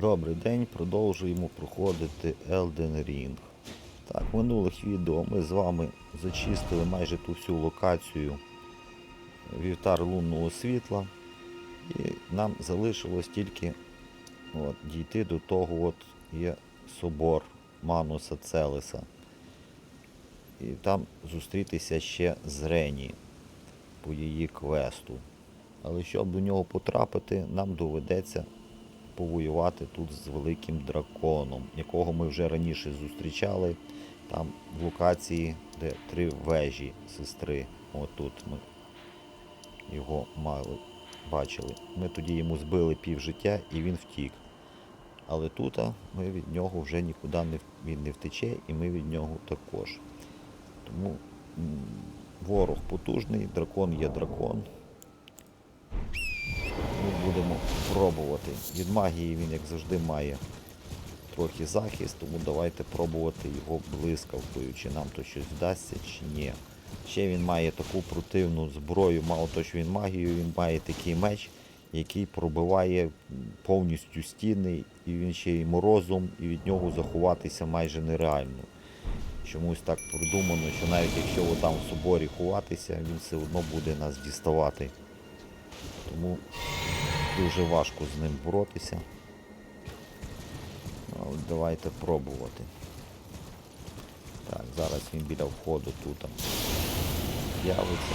Добрий день, продовжуємо проходити Elden Ring. Так, в минулих відео ми з вами зачистили майже ту всю локацію вівтар лунного світла. І нам залишилось тільки от, дійти до того от є собор Мануса Целеса. І там зустрітися ще з Рені по її квесту. Але щоб до нього потрапити, нам доведеться повоювати тут з великим драконом, якого ми вже раніше зустрічали. Там в локації, де три вежі сестри. Отут ми його мали, бачили. Ми тоді йому збили пів життя і він втік. Але тут ми від нього вже нікуди не, він не втече, і ми від нього також. Тому ворог потужний, дракон є дракон. Пробувати. Від магії він, як завжди, має трохи захист, тому давайте пробувати його блискавкою, чи нам то щось вдасться, чи ні. Ще він має таку противну зброю, мало того, що він магію, він має такий меч, який пробиває повністю стіни, і він ще й морозом, і від нього заховатися майже нереально. Чомусь так продумано, що навіть якщо там в соборі ховатися, він все одно буде нас діставати. Тому дуже важко з ним боротися. Ну, давайте пробувати. Так, зараз він біля входу тут явиться.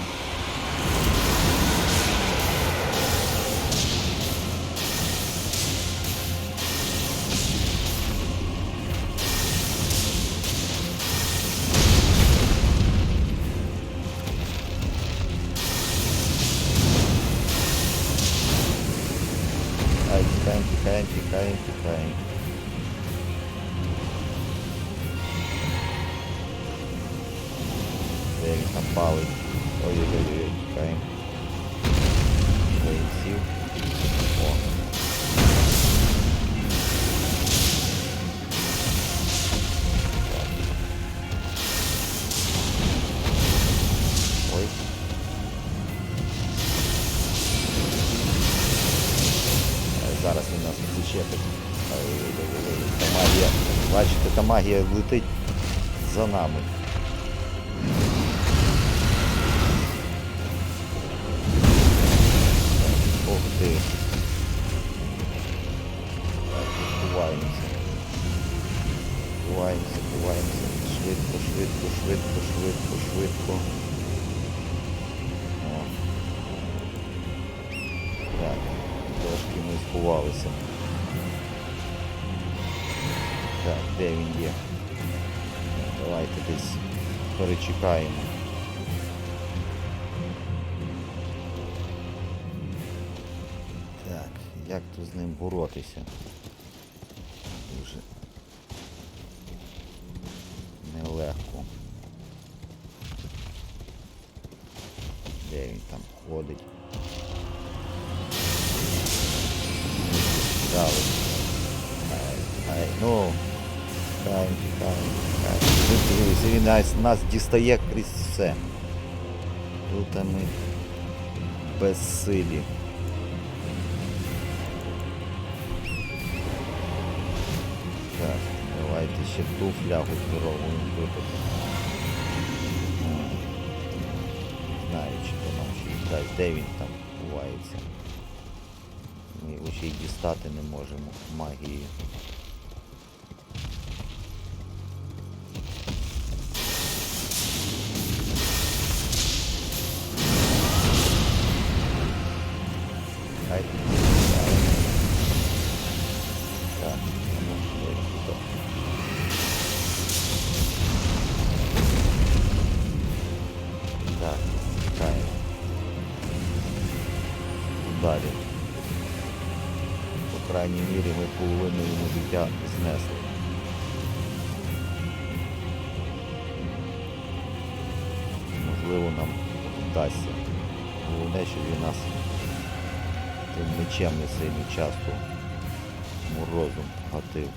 Магія летить за нами. Так, де він є? Давайте десь перечекаємо. Так, як тут з ним боротися? Нас, нас дістає крізь все. Тут ми безсилі. Так, давайте ще ту флягу здорову знаю, чи то нам щось дасть, де він там ховається. Ми його ще й дістати не можемо магією. Знесли. Можливо нам вдасться. Головне, що він нас тим мечем не сильно часто морозом гатив.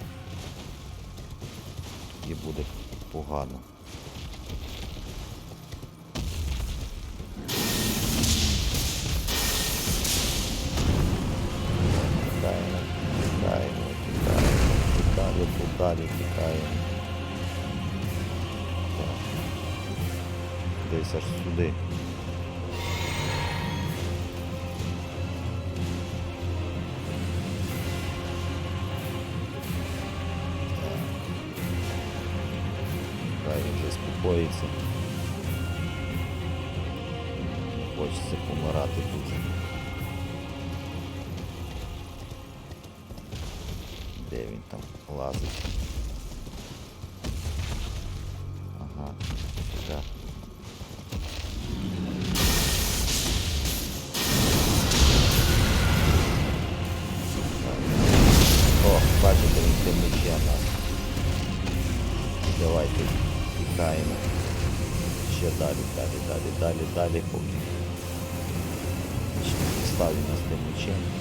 І буде погано. Далі тікаємо. Так. Десь аж сюди. Хай він заспокоїться. Не Хочеться помирати тут. Де він там лазить? Ага, так. О, бачите, він тим мечем нас. Давайте тікаємо. Ще далі, далі, далі, далі, далі, поки. Став він нас тим мечем.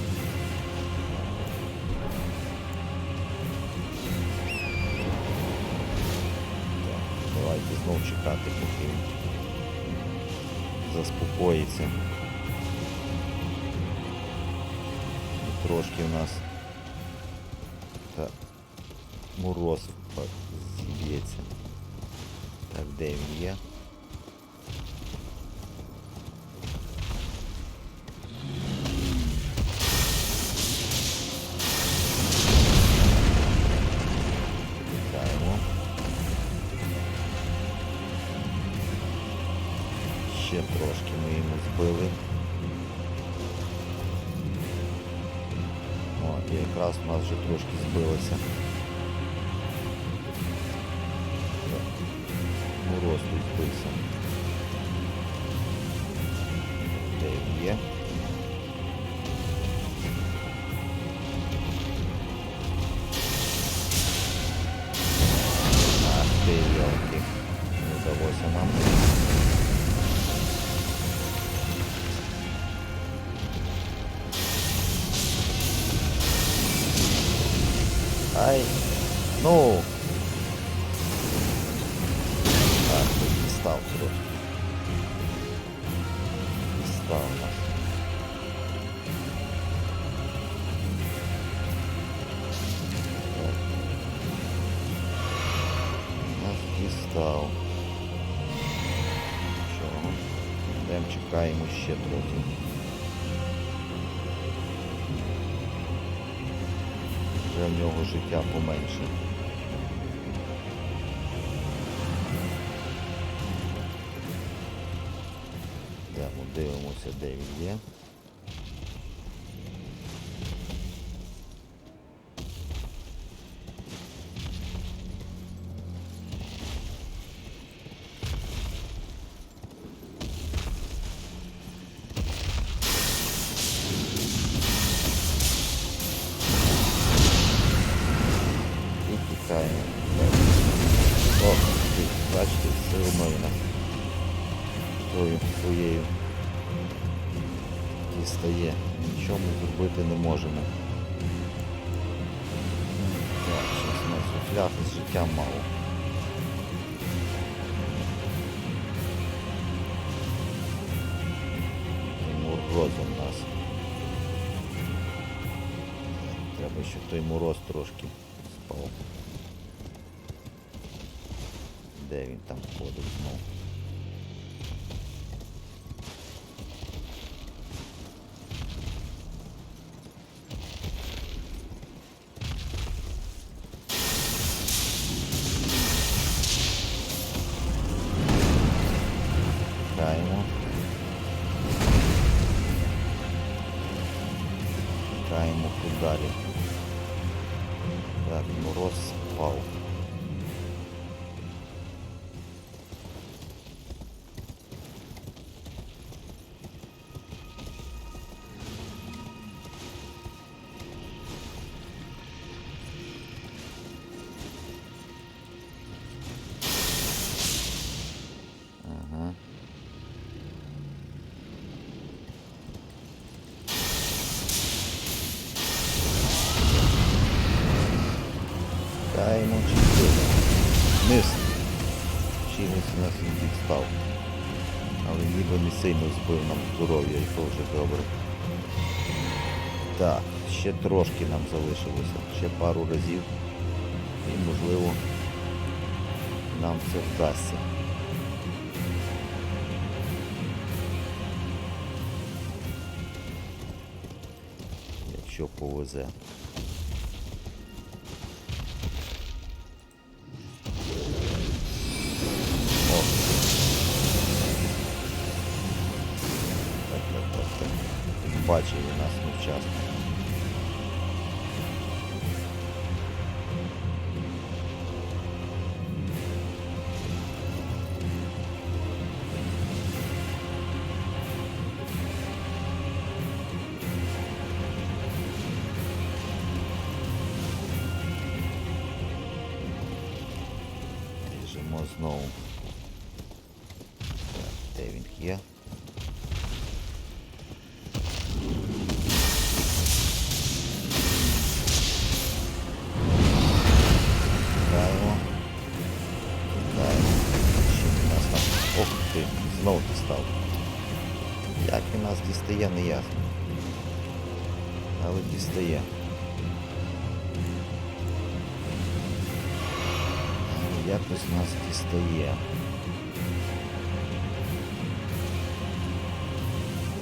Давайте знов чекати, поки заспокоїться. І трошки у нас так, мороз зіб'ється. Так, де він є? Тут дістав. Нічого. Йдемо чекаємо ще трохи. Вже в нього життя поменше. Йдемо, дивимося, де він є. О, бачите, все одно тою своєю дістає. Нічого ми зробити не можемо. Так, щось у нас фляг з життя мало. Морозом у нас. Треба, щоб той мороз трошки спав. Де він там ходить знов? Чимось нас він підстав. Але ніби не сильно збив нам здоров'я і то вже добре. Так, ще трошки нам залишилося. Ще пару разів. І можливо нам це вдасться. Якщо повезе. Знову.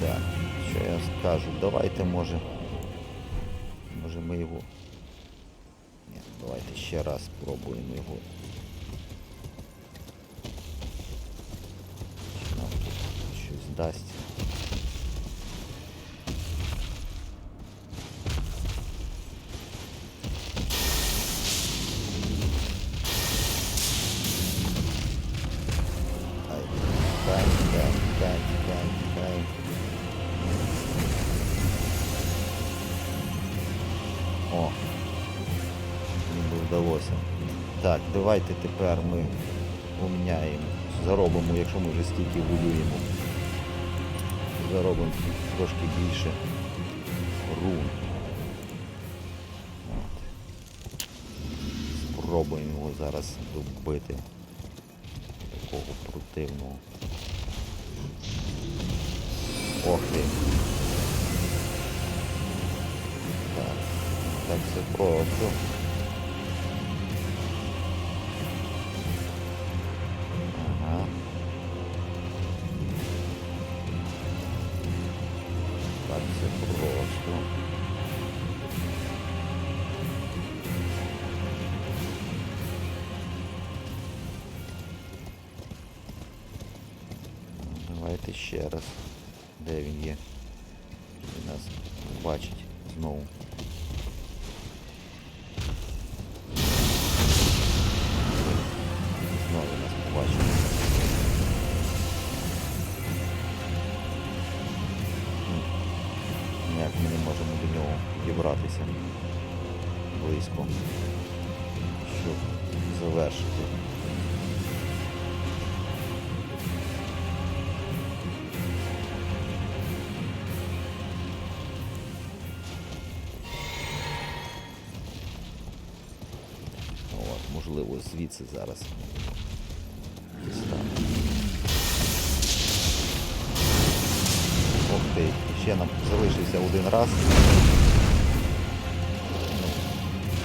Так, що я скажу? Давайте може. Може ми його. Ні, давайте ще раз спробуємо його. Чи нам тут щось дасть. Тепер ми поміняємо, заробимо, якщо ми вже стільки воюємо. Заробимо трошки більше рун. Спробуємо його зараз добити такого противного. Ох ти. Так, так все просто. Давайте ще раз. Де він є? Він нас бачить знову. Звідси зараз. Ох ти, ще нам залишився один раз.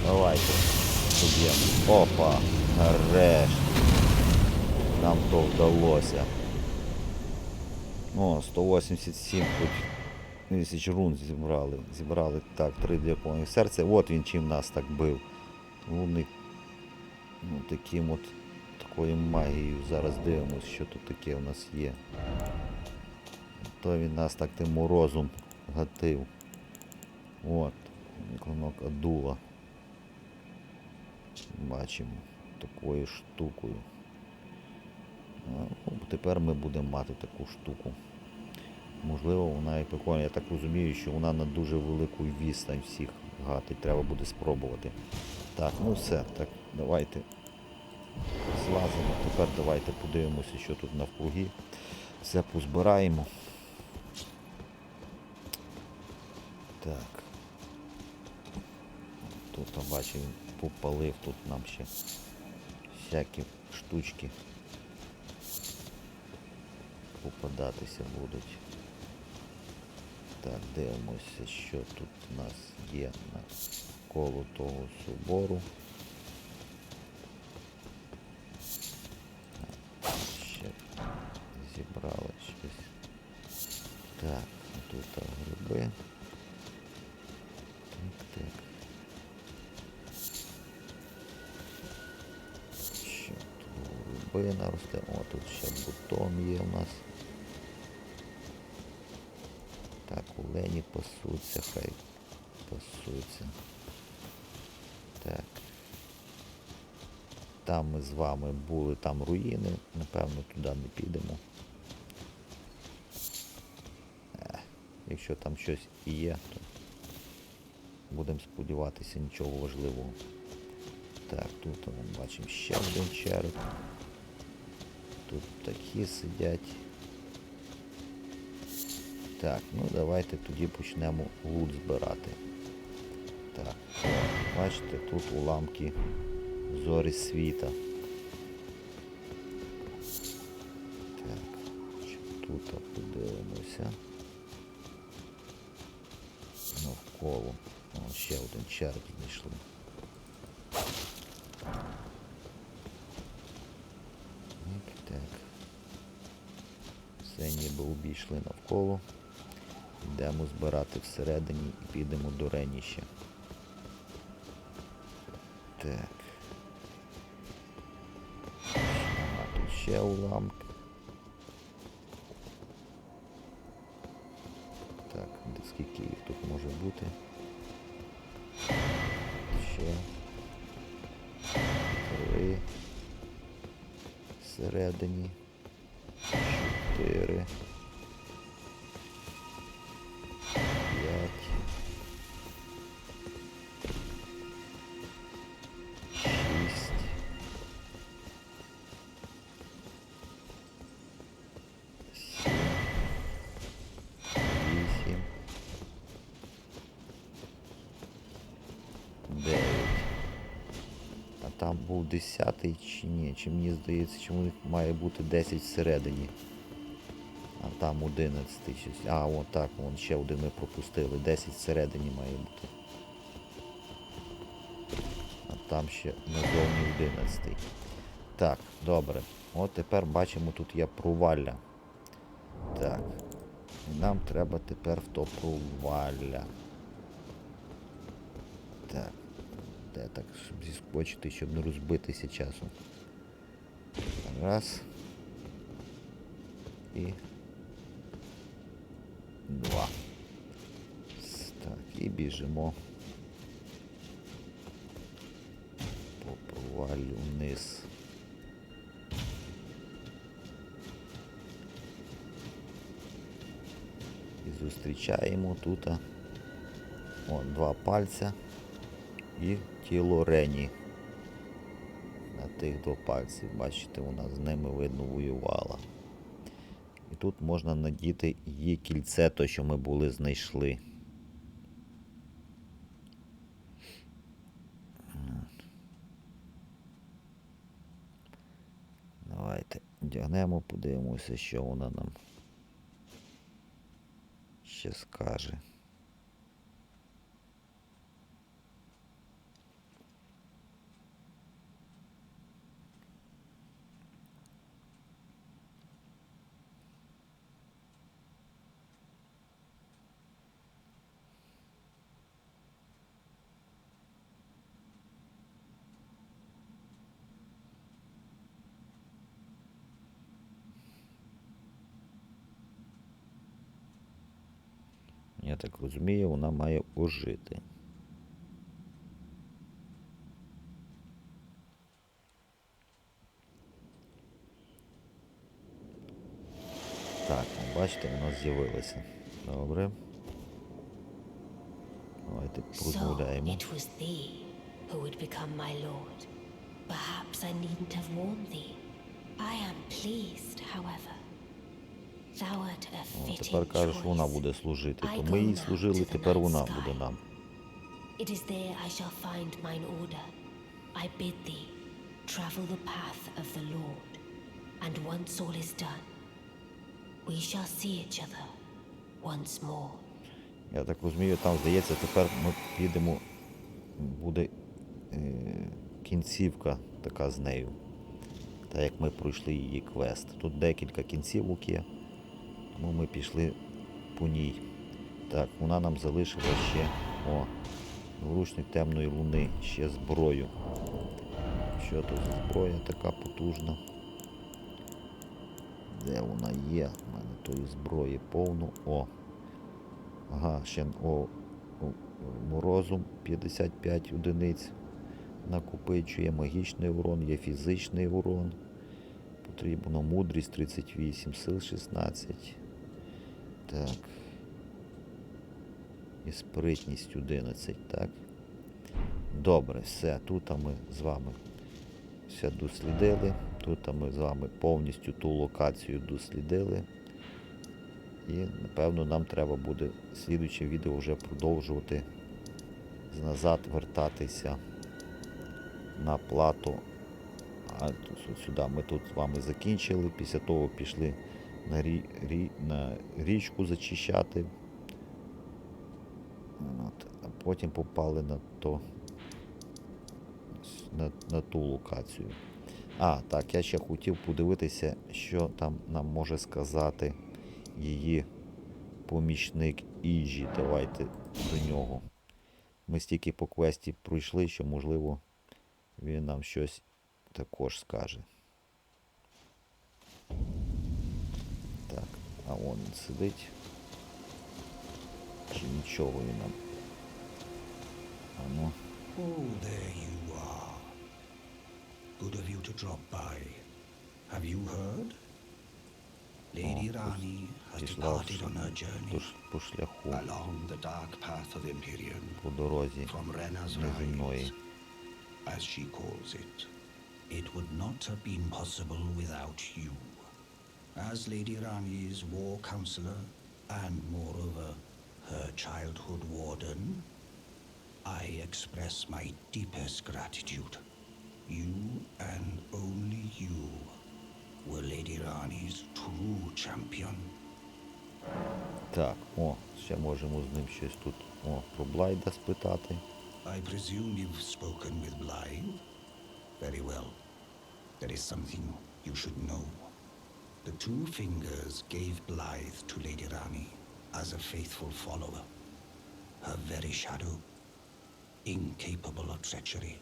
Давайте. Поб'ємо. Опа, нарешті. Нам то вдалося. О, 187 тут тисяч рун зібрали. Зібрали так, три для повних серця. От він чим нас так бив. Лунний ну, таким от такою магією. Зараз дивимось, що тут таке у нас є. То він нас так тим морозом гатив. От, клинок Адула. Бачимо такою штукою. Ну, тепер ми будемо мати таку штуку. Можливо, вона і прикольна. Я так розумію, що вона на дуже велику відстань всіх гатить. Треба буде спробувати. Так, ну все, так, давайте злазимо. Тепер давайте подивимося, що тут навкруги. Все позбираємо. Так. Тут я бачив, попалив, тут нам ще всякі штучки попадатися будуть. Так, дивимося, що тут у нас є на коло того собору. Так, тут гриби. Так, так. Що тут гриби наросте? О, тут ще бутон є у нас. Так, у Лені пасуться, хай пасуться. Так. Там ми з вами були, там руїни, напевно, туди не підемо. Якщо там щось і є, то будемо сподіватися нічого важливого. Так, тут ми бачимо ще один череп. Тут такі сидять. Так, ну давайте тоді почнемо лут збирати. Так, бачите, тут уламки зорі світа. Так, тут подивимося. Навколо. О, ще один череп знайшли. Так, так. Все ніби обійшли навколо. Йдемо збирати всередині і підемо до Реніща. Так. Ага, тут ще уламки. Скільки їх тут може бути? Ще. Три. Всередині. Чотири. 10 чи ні, чи мені здається, чому має бути 10 всередині. А там 11 щось. А, от так, вон ще один ми пропустили. 10 всередині має бути. А там ще назовні 11. Так, добре. От тепер бачимо, тут є провалля. Так. І нам треба тепер в то провалля. Так. Де так, щоб зіскочити, щоб не розбитися часом. Раз. І. Два. С- Так, і біжимо. По проваллю вниз. І зустрічаємо тут а, о, два пальця І тіло Рені. На тих два пальці, бачите, вона з ними видно воювала. І тут можна надіти її кільце, то що ми були знайшли. Давайте одягнемо, подивимося, що вона нам ще скаже. Я так розумію, вона має ожити. Так, ну, бачите, вона з'явилася. Добре. Давайте thee who would become my lord. Perhaps I needn't have warned thee. I am pleased, however. A тепер кажеш, вона буде служити. То ми їй служили, тепер вона буде нам. I bid thee travel the path of the Lord, and once all is done, we shall see each other once more. Я так розумію, там здається, тепер ми підемо, буде е, кінцівка така з нею. Так як ми пройшли її квест. Тут декілька кінцівок є, тому ми пішли по ній. Так, вона нам залишила ще о, вручник темної луни, ще зброю. Що тут за зброя така потужна? Де вона є? У мене тої зброї повно. О. Ага, ще о, о, морозум 55 одиниць. Накопичує магічний урон, є фізичний урон. Потрібно мудрість 38, сил 16. Так. І спритність 11, так? Добре, все. Тут ми з вами все дослідили. Тут ми з вами повністю ту локацію дослідили. І напевно нам треба буде слідуче відео вже продовжувати назад вертатися на плату. А сюди ми тут з вами закінчили. Після того пішли на, рі, рі, на річку зачищати. От, а потім попали на то на, на ту локацію. А, так, я ще хотів подивитися, що там нам може сказати її помічник Іджі. Давайте до нього. Ми стільки по квесті пройшли, що, можливо, він нам щось також скаже. а он він сидить. Чи нічого він нам. А ну. Oh, there you are. Good of you to drop by. Have you heard? Lady Oh, Rani has Пішла departed в- on her по, journey ш- по шляху, along the dark path of Imperium по дорозі from Rena's неземної. Rise, as she calls it. It would not have been possible without you. As Lady Rani's war counselor, and moreover, her childhood warden, I express my deepest gratitude. You and only you were Lady Rani's true champion. Так, о, ще можемо з ним щось тут о, про Блайда спитати. I presume you've spoken with Blythe? Very well. There is something you should know. The two fingers gave Blythe to Lady Rani as a faithful follower. Her very shadow, incapable of treachery.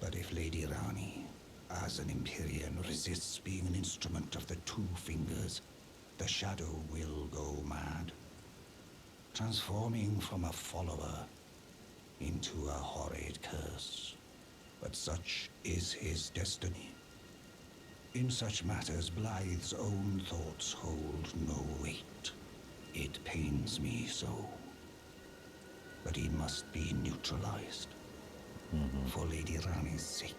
But if Lady Rani, as an Empyrean, resists being an instrument of the two fingers, the shadow will go mad, transforming from a follower into a horrid curse. But such is his destiny. In such matters, Blythe's own thoughts hold no weight. It pains me so. But he must be neutralized. For Lady Rani's sake.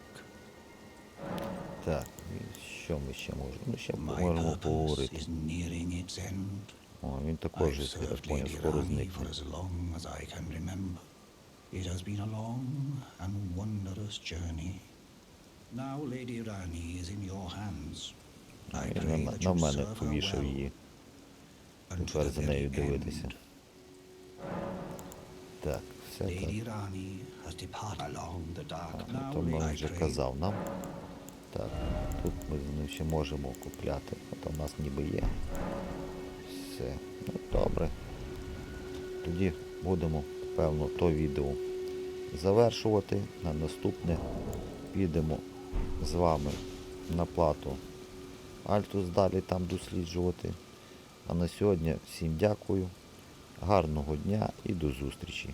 Так, і що ми ще можемо? Ну, ще My можемо purpose поговорити. is nearing its end. О, він також, I've я так served поняв, Lady скоро Rani зникне. for as long as I can remember. It has been a long and wondrous journey. Now Lady Rani is in your hands. I pray на, that you serve her повішав well її. unto Тепер the за нею very дивитися. end. Так, все так. Ну, Now то він вже казав нам. Так, тут ми з ним ще можемо купляти. От у нас ніби є. Все. Ну, добре. Тоді будемо, певно, то відео завершувати. На наступне підемо з вами на плату Альтус далі там досліджувати. А на сьогодні всім дякую. Гарного дня і до зустрічі.